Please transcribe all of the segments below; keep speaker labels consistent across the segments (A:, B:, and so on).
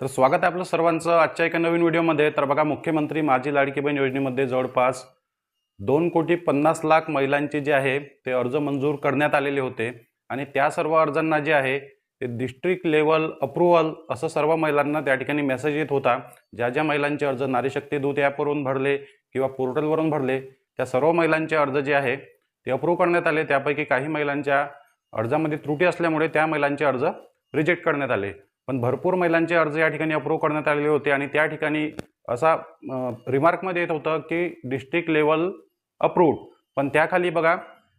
A: तर स्वागत आहे आपलं सर्वांचं आजच्या एका नवीन व्हिडिओमध्ये. तर बघा मुख्यमंत्री माझी लाडकी बहीण योजनेमध्ये जवळपास दोन कोटी पन्नास लाख महिलांचे जे आहे ते अर्ज मंजूर करण्यात आलेले होते. आणि त्या सर्व अर्जांना जे आहे ते डिस्ट्रिक्ट लेवल अप्रुव्हल असं सर्व महिलांना त्या ठिकाणी मेसेज येत होता. ज्या ज्या महिलांचे अर्ज नारीशक्ती दूत ॲपवरून भरले किंवा पोर्टलवरून भरले त्या सर्व महिलांचे अर्ज जे आहे ते अप्रूव्ह करण्यात आले. त्यापैकी काही महिलांच्या अर्जामध्ये त्रुटी असल्यामुळे त्या महिलांचे अर्ज रिजेक्ट करण्यात आले. पण भरपूर महिलांचे अर्ज या ठिकाणी अप्रूव्ह करण्यात आलेले होते आणि त्या ठिकाणी असा रिमार्कमध्ये येत होतं की डिस्ट्रिक्ट लेवल अप्रूव्ड पण त्याखाली बघा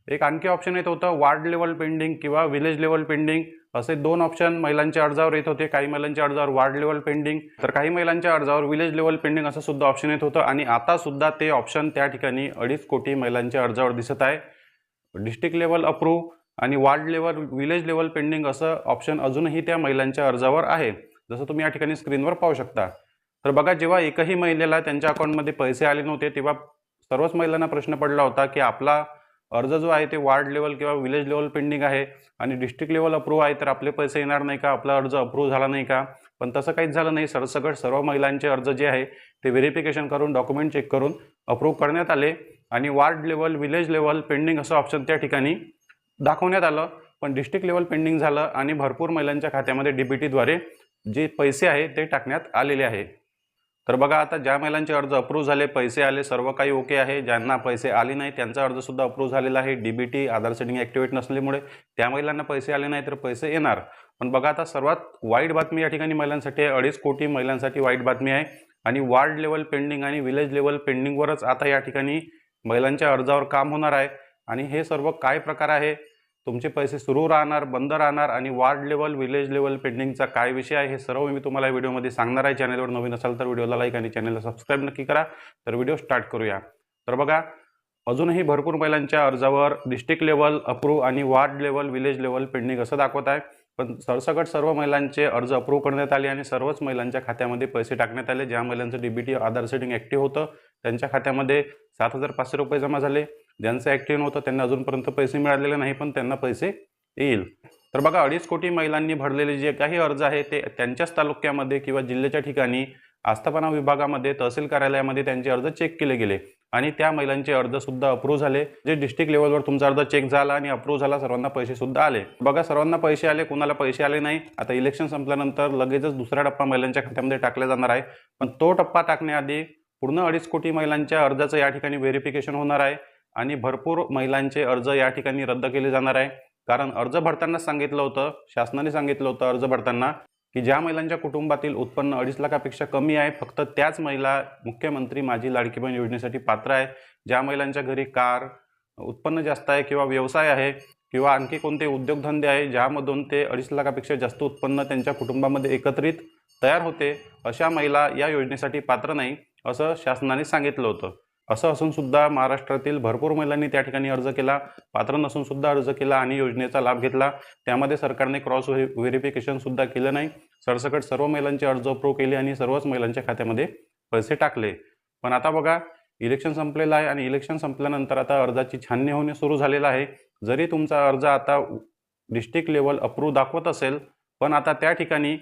A: एक आणखी ऑप्शन येत होतं वार्ड लेवल पेंडिंग किंवा विलेज लेवल पेंडिंग असे दोन ऑप्शन महिलांच्या अर्जावर येत होते. काही महिलांच्या अर्जावर वार्ड लेवल पेंडिंग तर काही महिलांच्या अर्जावर विलेज लेवल पेंडिंग असं सुद्धा ऑप्शन येत होतं. आणि आता सुद्धा ते ऑप्शन त्या ठिकाणी अडीच कोटी महिलांच्या अर्जावर दिसत आहे. डिस्ट्रिक्ट लेवल अप्रूव्ह आणि ward level village level pending असं ऑप्शन अजूनही त्या महिलांच्या अर्जावर आहे. जसं तुम्ही या ठिकाणी स्क्रीनवर पाहू शकता. तर बघा जेव्हा एकही महिलेला त्यांच्या अकाउंटमध्ये पैसे आले नव्हते तेव्हा सर्वच महिलांना प्रश्न पडला होता की आपला अर्ज जो आहे ते वार्ड लेवल किंवा विलेज लेवल पेंडिंग आहे आणि डिस्ट्रिक्ट लेवल अप्रूव्ह आहे तर आपले पैसे येणार नाही का? आपला अर्ज अप्रूव्ह झाला नाही का? पण तसं काहीच झालं नाही. सरसकट सर्व महिलांचे अर्ज जे आहे ते व्हेरिफिकेशन करून डॉक्युमेंट चेक करून अप्रूव्ह करण्यात आले. आणि ward level village level pending असं ऑप्शन त्या ठिकाणी दाखवण्यात आलं पण डिस्ट्रिक्ट लेवल पेंडिंग झालं आणि भरपूर महिलांच्या खात्यामध्ये डी बी टीद्वारे जे पैसे आहे ते टाकण्यात आलेले आहे. तर बघा आता ज्या महिलांचे अर्ज अप्रूव्ह झाले पैसे आले सर्व काही ओके आहे. ज्यांना पैसे आले नाही त्यांचा अर्जसुद्धा अप्रूव्ह झालेला आहे. D B T Aadhaar setting activate नसल्यामुळे त्या महिलांना पैसे आले नाही तर पैसे येणार. पण बघा आता सर्वात वाईट बातमी या ठिकाणी महिलांसाठी आहे. अडीच कोटी महिलांसाठी वाईट बातमी आहे. आणि वार्ड लेवल पेंडिंग आणि विलेज लेवल पेंडिंगवरच आता या ठिकाणी महिलांच्या अर्जावर काम होणार आहे. आणि हे सर्व काय प्रकार आहे? तुमचे पैसे सुरू राहणार बंद राहणार आणि वार्ड लेवल विलेज लेवल पेंडिंगचा काय विषय आहे हे सर्व मी तुम्हाला व्हिडिओमध्ये सांगणार आहे. चॅनलवर नवीन असाल तर व्हिडिओला लाईक आणि चॅनलला सबस्क्राईब नक्की करा. तर व्हिडिओ स्टार्ट करूया. तर बघा अजूनही भरपूर महिलांच्या अर्जावर डिस्ट्रिक्ट लेवल अप्रूव्ह आणि ward level village level pending असं दाखवत आहे. पण सरसकट सर्व महिलांचे अर्ज अप्रूव्ह करण्यात आले आणि सर्वच महिलांच्या खात्यामध्ये पैसे टाकण्यात आले ज्या महिलांचं D B T Aadhaar setting active होतं त्यांच्या खात्यामध्ये सात हजार पाचशे रुपये जमा झाले. ज्यांचं ॲक्टिव्ह नव्हतं त्यांना अजूनपर्यंत पैसे मिळालेले नाही पण त्यांना पैसे येईल. तर बघा अडीच कोटी महिलांनी भरलेले जे काही अर्ज आहे ते त्यांच्याच तालुक्यामध्ये किंवा जिल्ह्याच्या ठिकाणी आस्थापना विभागामध्ये तहसील कार्यालयामध्ये त्यांचे अर्ज चेक केले गेले. आणि त्या महिलांचे अर्जसुद्धा अप्रूव्ह झाले. जे डिस्ट्रिक्ट लेवलवर तुमचा अर्ज चेक झाला आणि अप्रूव्ह झाला सर्वांना पैसेसुद्धा आले. बघा सर्वांना पैसे आले कुणाला पैसे आले नाही. आता इलेक्शन संपल्यानंतर लगेचच दुसरा टप्पा महिलांच्या खात्यामध्ये टाकला जाणार आहे. पण तो टप्पा टाकण्याआधी पूर्ण अडीच कोटी महिलांच्या अर्जाचं या ठिकाणी व्हेरिफिकेशन होणार आहे. आणि भरपूर महिलांचे अर्ज या ठिकाणी रद्द केले जाणार आहे. कारण अर्ज भरतानाच सांगितलं होतं शासनाने सांगितलं होतं अर्ज भरताना की ज्या महिलांच्या कुटुंबातील उत्पन्न अडीच लाखापेक्षा कमी आहे फक्त त्याच महिला मुख्यमंत्री माझी लाडकी बहीण योजनेसाठी पात्र आहे. ज्या महिलांच्या घरी कार उत्पन्न जास्त आहे किंवा व्यवसाय आहे किंवा आणखी कोणते उद्योगधंदे आहे ज्यामधून ते अडीच लाखापेक्षा जास्त उत्पन्न त्यांच्या कुटुंबामध्ये एकत्रित तयार होते अशा महिला या योजनेसाठी पात्र नाही असं शासनाने सांगितलं होतं. असं असून सुद्धा महाराष्ट्रातील भरपूर महिलांनी त्या ठिकाणी अर्ज केला पात्र नसून सुद्धा अर्ज केला आणि योजनेचा लाभ घेतला. त्यामध्ये सरकारने क्रॉस व्हे व्हेरिफिकेशन सुद्धा केलं नाही. सरसकट सर्व महिलांचे अर्ज अप्रूव्ह केले आणि सर्वच महिलांच्या खात्यामध्ये पैसे टाकले. पण आता बघा इलेक्शन संपलेलं आहे आणि इलेक्शन संपल्यानंतर आता अर्जाची छाननी होणे सुरू झालेलं आहे. जरी तुमचा अर्ज आता डिस्ट्रिक्ट लेवल अप्रूव्ह दाखवत असेल पण आता त्या ठिकाणी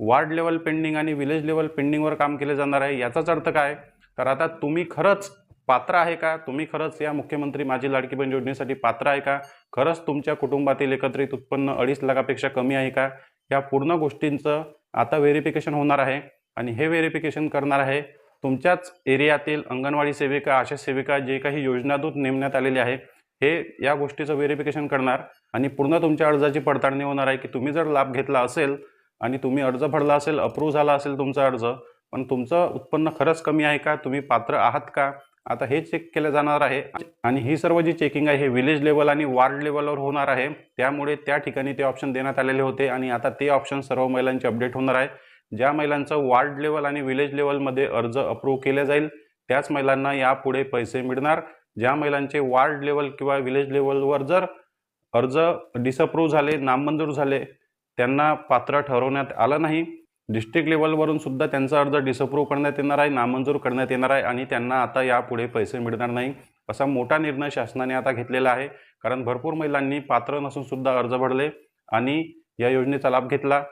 A: वार्ड लेवल पेंडिंग आणि विलेज लेवल पेंडिंगवर काम केले जाणार आहे याचाच अर्थ काय? तर आता तुम्ही खरंच पात्र आहे का? तुम्ही खरंच या मुख्यमंत्री माझी लाडकी बहीण योजनेसाठी पात्र आहे का? खरंच तुमच्या कुटुंबातील एकत्रित उत्पन्न अडीच लाखापेक्षा कमी आहे का? या पूर्ण गोष्टींचं आता व्हेरिफिकेशन होणार आहे आणि हे व्हेरिफिकेशन करणार आहे तुमच्याच एरियातील अंगणवाडी सेविका आशा सेविका जे काही योजनादूत नेमण्यात आलेले आहे हे या गोष्टीचं व्हेरिफिकेशन करणार आणि पूर्ण तुमच्या अर्जाची पडताळणी होणार आहे की तुम्ही जर लाभ घेतला असेल आणि तुम्ही अर्ज भरला असेल अप्रूव्ह झाला असेल तुमचा अर्ज पण तुमचं उत्पन्न खरंच कमी आहे का? तुम्ही पात्र आहात का? आता हे चेक केलं जाणार आहे. आणि ही सर्व जी चेकिंग आहे हे विलेज लेवल आणि वार्ड लेवलवर होणार आहे. त्यामुळे त्या ठिकाणी ते ऑप्शन देण्यात आलेले होते. आणि आता ते ऑप्शन सर्व महिलांचे अपडेट होणार आहे. ज्या महिलांचं वार्ड लेवल आणि विलेज लेवलमध्ये अर्ज अप्रूव्ह केले जाईल त्याच महिलांना यापुढे पैसे मिळणार. ज्या महिलांचे वार्ड लेवल किंवा विलेज लेवलवर जर अर्ज डिसअप्रूव्ह झाले नामंजूर झाले त्यांना पात्र ठरवण्यात आलं नाही. डिस्ट्रिक्ट लेवलवरून सुद्धा त्यांचा अर्ज डिसअप्रूव्ह करण्यात येणार आहे नामंजूर करण्यात येणार आहे आणि त्यांना आता यापुढे पैसे मिळणार नाही. असा मोठा निर्णय शासनाने आता घेतलेला आहे. कारण भरपूर महिलांनी पात्र नसून सुद्धा अर्ज भरले आणि या योजनेचा लाभ घेतला.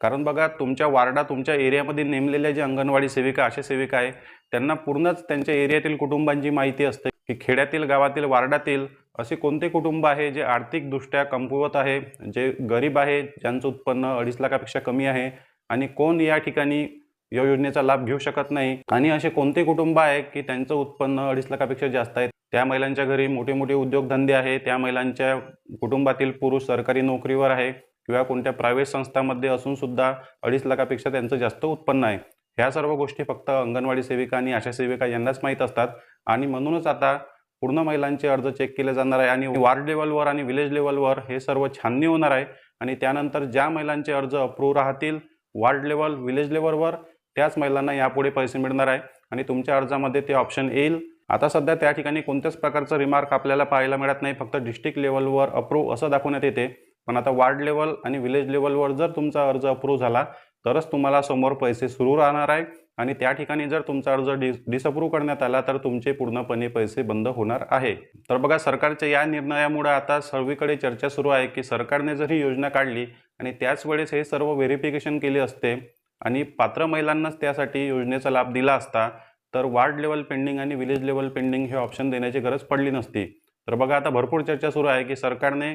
A: कारण बघा तुमच्या वार्डा तुमच्या एरियामध्ये नेमलेल्या जे अंगणवाडी सेविका अशा सेविका आहे त्यांना पूर्णच त्यांच्या एरियातील कुटुंबांची माहिती असते की खेड्यातील गावातील वार्डातील असे कोणते कुटुंब आहे जे आर्थिकदृष्ट्या कमकुवत आहे जे गरीब आहे ज्यांचं उत्पन्न अडीच लाखापेक्षा कमी आहे आणि कोण या ठिकाणी या योजनेचा लाभ घेऊ शकत नाही? आणि असे कोणते कुटुंब आहे की त्यांचं उत्पन्न अडीच लाखापेक्षा जास्त आहे? त्या महिलांच्या घरी मोठे मोठे उद्योगधंदे आहे त्या महिलांच्या कुटुंबातील पुरुष सरकारी नोकरीवर आहे किंवा कोणत्या प्रायव्हेट संस्थांमध्ये असून सुद्धा अडीच लाखापेक्षा त्यांचं जास्त उत्पन्न आहे. ह्या सर्व गोष्टी फक्त अंगणवाडी सेविका आणि आशा सेविका यांनाच माहीत असतात. आणि म्हणूनच आता पूर्ण महिलांचे अर्ज चेक केले जाणार आहे आणि वार्ड लेवलवर आणि विलेज लेवलवर हे सर्व छाननी होणार आहे. आणि त्यानंतर ज्या महिलांचे अर्ज अप्रूव्ह राहतील वार्ड लेवल विलेज लेवलवर त्याच महिलांना यापुढे पैसे मिळणार आहे आणि तुमच्या अर्जामध्ये ते ऑप्शन येईल. आता सध्या त्या ठिकाणी कोणत्याच प्रकारचं रिमार्क आपल्याला पाहायला मिळत नाही फक्त डिस्ट्रिक्ट लेवलवर अप्रूव्ह असं दाखवण्यात येते. पण आता वार्ड लेवल आणि विलेज लेवलवर जर तुमचा अर्ज अप्रूव्ह झाला तरच तुम्हाला समोर पैसे सुरू राहणार आहे. आणि त्या ठिकाणी जर तुमचा अर्ज डिस डिसअप्रूव्ह करण्यात आला तर तुमचे पूर्णपणे पैसे बंद होणार आहे. तर बघा सरकारच्या या निर्णयामुळे आता सर्वीकडे चर्चा सुरू आहे की सरकारने जर ही योजना काढली आणि त्याच वेळेस हे सर्व व्हेरिफिकेशन केले असते आणि पात्र महिलांनाच त्यासाठी योजनेचा लाभ दिला असता तर वार्ड लेवल पेंडिंग आणि विलेज लेवल पेंडिंग हे ऑप्शन देण्याची गरज पडली नसती. तर बघा आता भरपूर चर्चा सुरू आहे की सरकारने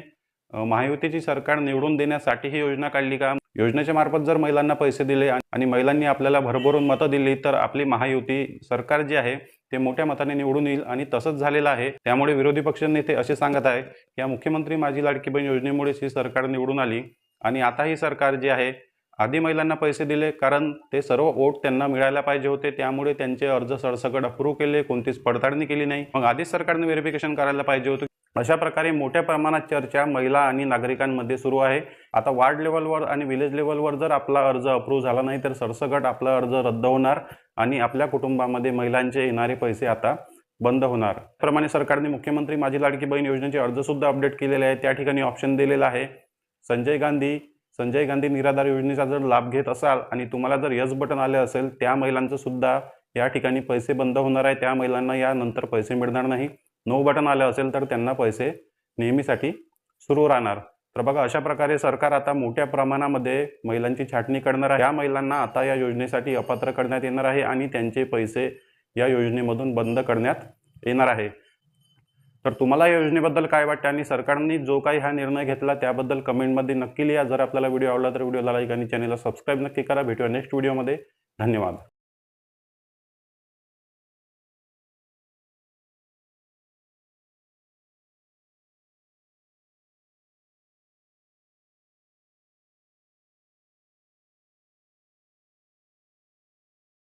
A: महायुतीची सरकार निवडून देण्यासाठी ही योजना काढली का? योजनेच्या मार्फत जर महिलांना पैसे दिले आणि महिलांनी आपल्याला भरभरून मतं दिली तर आपली महायुती सरकार जे आहे ते मोठ्या मताने निवडून येईल आणि तसंच झालेलं आहे. त्यामुळे विरोधी पक्ष नेते असे सांगत आहे की या मुख्यमंत्री माझी लाडकी बहीण योजनेमुळेच ही सरकार निवडून आली आणि आता ही सरकार जे आहे आधी महिलांना पैसे दिले कारण ते सर्व वोट त्यांना मिळायला पाहिजे होते. त्यामुळे त्यांचे अर्ज सरसकट अप्रूव्ह केले कोणतीच पडताळणी केली नाही. मग आधीच सरकारने व्हेरिफिकेशन करायला पाहिजे होतं अशा प्रकारे मोठ्या प्रमाणात चर्चा महिला आणि नागरिकांमध्ये सुरू आहे. आता वार्ड लेवलवर आणि विलेज लेवलवर जर आपला अर्ज अप्रूव्ह झाला नाही तर सरसकट आपला अर्ज रद्द होणार आणि आपल्या कुटुंबामध्ये महिलांचे येणारे पैसे आता बंद होणार. प्रमाणे सरकारने मुख्यमंत्री माझी लाडकी बहीण योजनेचे अर्जसुद्धा अपडेट केलेले आहे त्या ठिकाणी ऑप्शन दिलेला आहे. संजय गांधी संजय गांधी निराधार योजनेचा जर लाभ घेत असाल आणि तुम्हाला जर यस बटन आले असेल त्या महिलांचं सुद्धा या ठिकाणी पैसे बंद होणार आहे. त्या महिलांना यानंतर पैसे मिळणार नाही. नो बटन आलं असेल तर त्यांना पैसे नेहमीसाठी सुरू राहणार. तर बघा अशा प्रकारे सरकार आता मोठ्या प्रमाणामध्ये महिलांची छाटणी करणार आहे. या महिलांना आता या योजनेसाठी अपात्र करण्यात येणार आहे आणि त्यांचे पैसे या योजनेमधून बंद करण्यात येणार आहे. तर तुम्हाला या योजनेबद्दल काय वाटतं आणि सरकारने जो काही हा निर्णय घेतला त्याबद्दल कमेंटमध्ये नक्की लिहा. जर आपल्याला व्हिडिओ आवडला तर व्हिडिओला लाईक आणि चॅनलला सबस्क्राईब नक्की करा. भेटूया नेक्स्ट व्हिडिओमध्ये. धन्यवाद.